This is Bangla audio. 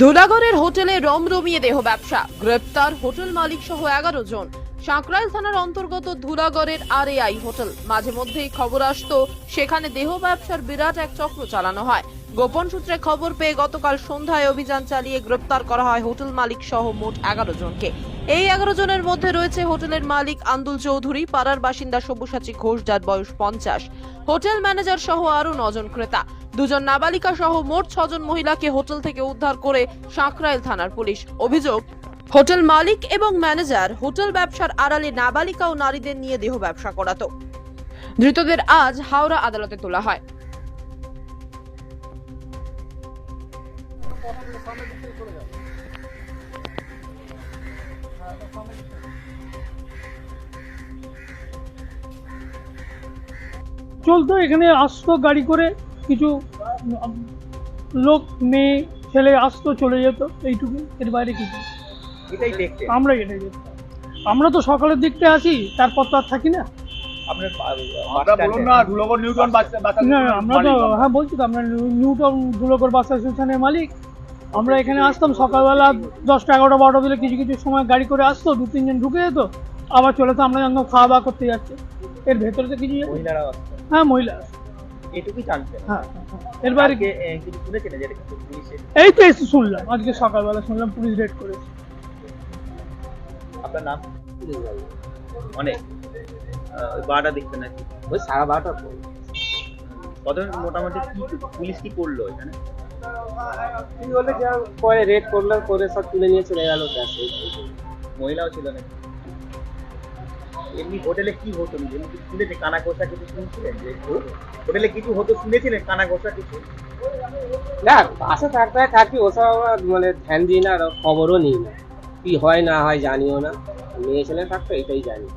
ধুলাগড়ের হোটেলে রমরমিয়ে দেহ ব্যবসা। গ্রেপ্তার হোটেল মালিক সহ এগারো জন। সাঁকরাইল থানার অন্তর্গত ধুলাগড়ের আর এআই হোটেল। মাঝে মধ্যেই খবর আসত, সেখানে দেহ ব্যবসার বিরাট এক চক্র চালানো হয়। গোপন সূত্রে খবর পেয়ে গতকাল সন্ধ্যায় অভিযান চালিয়ে গ্রেপ্তার করা হয় হোটেল মালিক সহ মোট এগারো জনকে। এই এগারো জনের মধ্যে রয়েছে হোটেলের মালিক আন্দুল চৌধুরী, পাড়ার বাসিন্দা সব্যসাচী ঘোষ, যার বয়স পঞ্চাশ। হোটেল ম্যানেজার সহ আরও নজন ক্রেতা। দুজন নাবালিকা সহ মোট ছজন মহিলাকে হোটেল থেকে উদ্ধার করে সাঁকরাইল থানার পুলিশ। অভিযোগ, হোটেল মালিক এবং ম্যানেজার হোটেল ব্যবসার আড়ালে নাবালিকা ও নারীদের নিয়ে দেহ ব্যবসা করাতো। ধৃতদের আজ হাওড়া আদালতে তোলা হয়। চলতো এখানে আসতো গাড়ি করে কিছু লোক মেয়ে ছেলে আসতো চলে যেত এইটুকু এর বাইরে কিছু এটাই দেখতে। আমরা এটাই দেখতাম আমরা তো সকালের দিকতে আসি তারপর তো আর থাকি না। আমরা তো হ্যাঁ বলছি তো আমরা নিউটন ধুলোকর বাস অ্যাসোসিয়েশনের মালিক। আমরা এখানে আসতাম সকালবেলা দশটা এগারোটা বারোটা দিলে কিছু কিছু সময় গাড়ি করে আসতো দু তিনজন ঢুকে যেত আবার চলে তো আমরা যখন খাওয়া দাওয়া করতে যাচ্ছি। এর ভেতরে তো কিছু মহিলারা আসতো। হ্যাঁ মহিলা। এটুকুই হ্যাঁ হ্যাঁ, হ্যাঁ। এর বাইরে কিছু শুনেছিলেন যেটা এই তো এসে শুনলাম আজকে সকালবেলা শুনলাম পুলিশ রেড করেছে। আপনার নাম? অনেক। বারোটা নাকি? ওই সাড়ে বারোটা কত মোটামুটি কি পুলিশ কি করল এখানে? বলে যা পরে রেড করল করে সব তুলে নিয়ে চলে গেল মহিলাও ছিল নাকি? এমনি হোটেলে কি হতো? এমনি কিছু শুনেছে কানা ঘোষা কিছু শুনছিলেন যে হোটেলে কিছু হতো শুনেছিলেন কানা ঘোষা কিছু? না বাসে থাকতে থাকি ওসব মানে ধ্যান দিই না আর খবরও নিই না। কি হয় না হয় জানিও না। মেয়ে ছেলে থাকতো এটাই জানি।